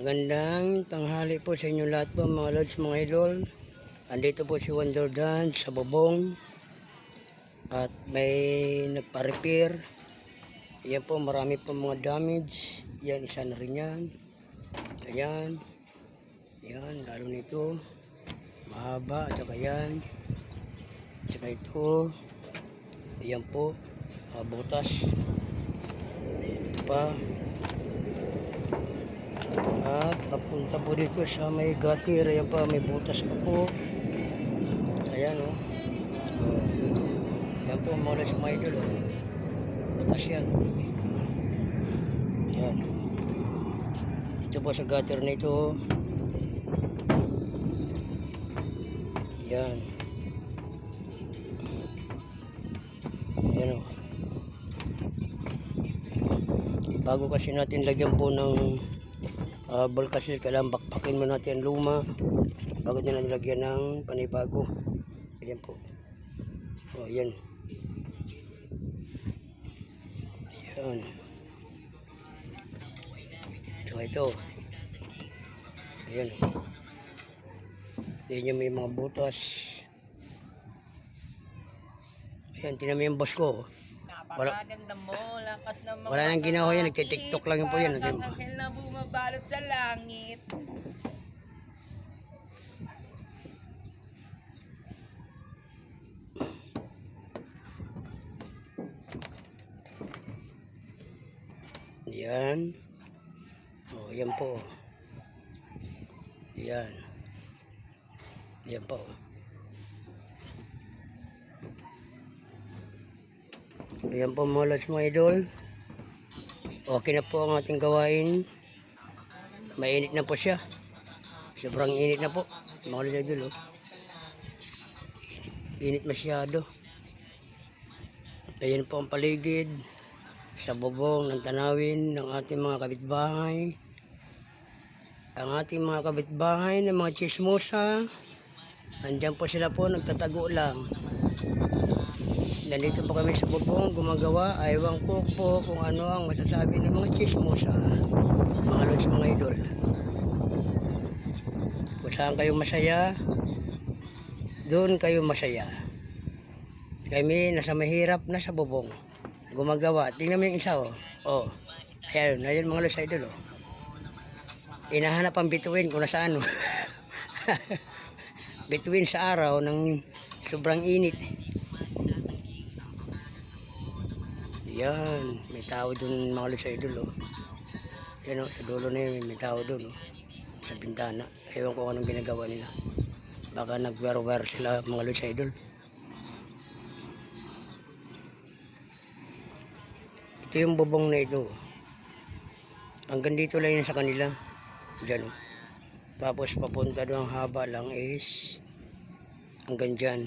Magandang tanghali po sa inyo lahat po mga lods, mga idol. Andito po si Wonder Dan sa bubong. At may nagpa-repair. Yan po, marami po mga damage. Yan, isa na rin yan. Ayan. Yan, lalo nito. Mahaba, at saka yan. At saka ito. Ayan po. Mga butas. Ito pa. At papunta po dito sa may gutter. Ayan pa, may butas pa po. Ayan o. Oh. Oh. Ayan po, mula sa mga idol. Oh. Butas yan. Oh. Ayan. Dito po sa gutter na ito. Ayan. Ayan o. Bago kasi natin lagyan po ng uh, kasi kailangan bakbakin mo natin ang luma. Bago din natin lagyan ng panibago. Ayan po. O ayan. Ayan. So ito. Ayan. Ayan yung may mga butas. Ayan tinan mo yung boss ko. Wala- Napakaganda mo, lakas ng mga Wala nang ginawa yan, nagtitiktok lang yun po yan, Parang bumabalot sa langit. Yan. Oh, yan po. Yan. Yan po. Ayan po mga lods mga idol. Okay na po ang ating gawain. Mainit na po siya. Sobrang init na po. Mga idol oh. Init masyado. Ayan po ang paligid sa bubong ng tanawin ng ating mga kapitbahay. Ang ating mga kapitbahay ng mga chismosa, andyan po sila po, nagtatago lang. Nandito po kami sa bubong, gumagawa. Aywan ko po kung ano ang masasabi ng mga chismosa, mga lods, mga idol. Kung saan kayo masaya, doon kayo masaya. Kami nasa mahirap na sa bubong gumagawa. Tingnan mo yung isa, oh. Oh. Ayan, ayan mga lods idol, oh. Inahanap ang bituin kung nasaan, oh. bituin sa araw ng sobrang init. Yan, may tao dun mga lods idol, oh. Yan, oh, sa dulo na yun, may tao dun, oh. Sa bintana. Ewan ko anong ginagawa nila. Baka nag-wire-wire sila mga lods idol. Ito yung bubong na ito. Hanggang dito lang yun sa kanila. Diyan. oh. Tapos papunta doon haba lang is hanggang dyan.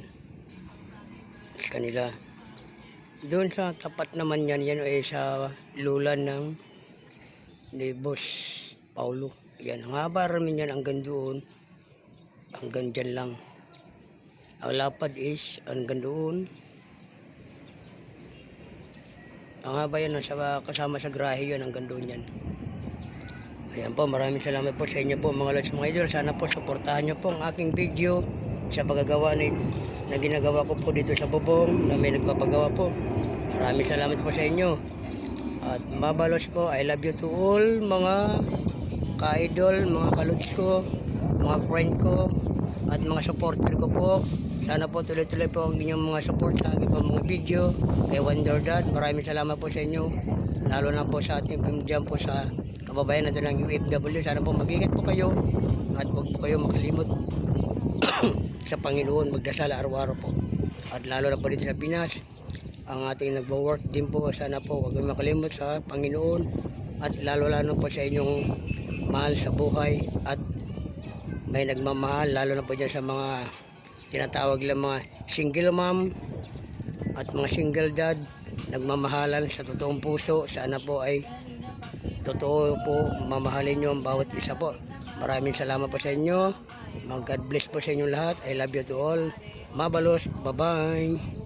Sa kanila. Doon sa tapat naman yan, yan ay sa lulan ng ni Boss Paulo. Yan, ang haba rin yan hanggang doon. Hanggang dyan lang. Ang lapad is hanggang doon. Ang haba yan, nasa, kasama sa grahe yun, hanggang doon yan. Ayan po, maraming salamat po sa inyo po mga lods mga idol. Sana po suportahan nyo po ang aking video sa pagagawa na, na ginagawa ko po dito sa bubong na may nagpapagawa po. Maraming salamat po sa inyo. At mabalos po, I love you to all mga ka-idol, mga kalods ko, mga friend ko, at mga supporter ko po. Sana po tuloy-tuloy po ang inyong mga support sa aking po mga video. Kay Wonder Dad, maraming salamat po sa inyo. Lalo na po sa ating dyan po sa kababayan natin ng UFW. Sana po mag-ingat po kayo at huwag po kayo makalimot sa Panginoon. Magdasal araw-araw po. At lalo na po dito sa Pinas, ang ating nagwo-work din po. Sana po huwag makalimot sa Panginoon at lalo-lalo po sa inyong mahal sa buhay at may nagmamahal lalo na po dyan sa mga tinatawag lang mga single mom at mga single dad nagmamahalan sa totoong puso sana po ay totoo po mamahalin nyo ang bawat isa po maraming salamat po sa inyo. Mag God bless po sa inyo lahat. I love you to all. Mabalos. Bye bye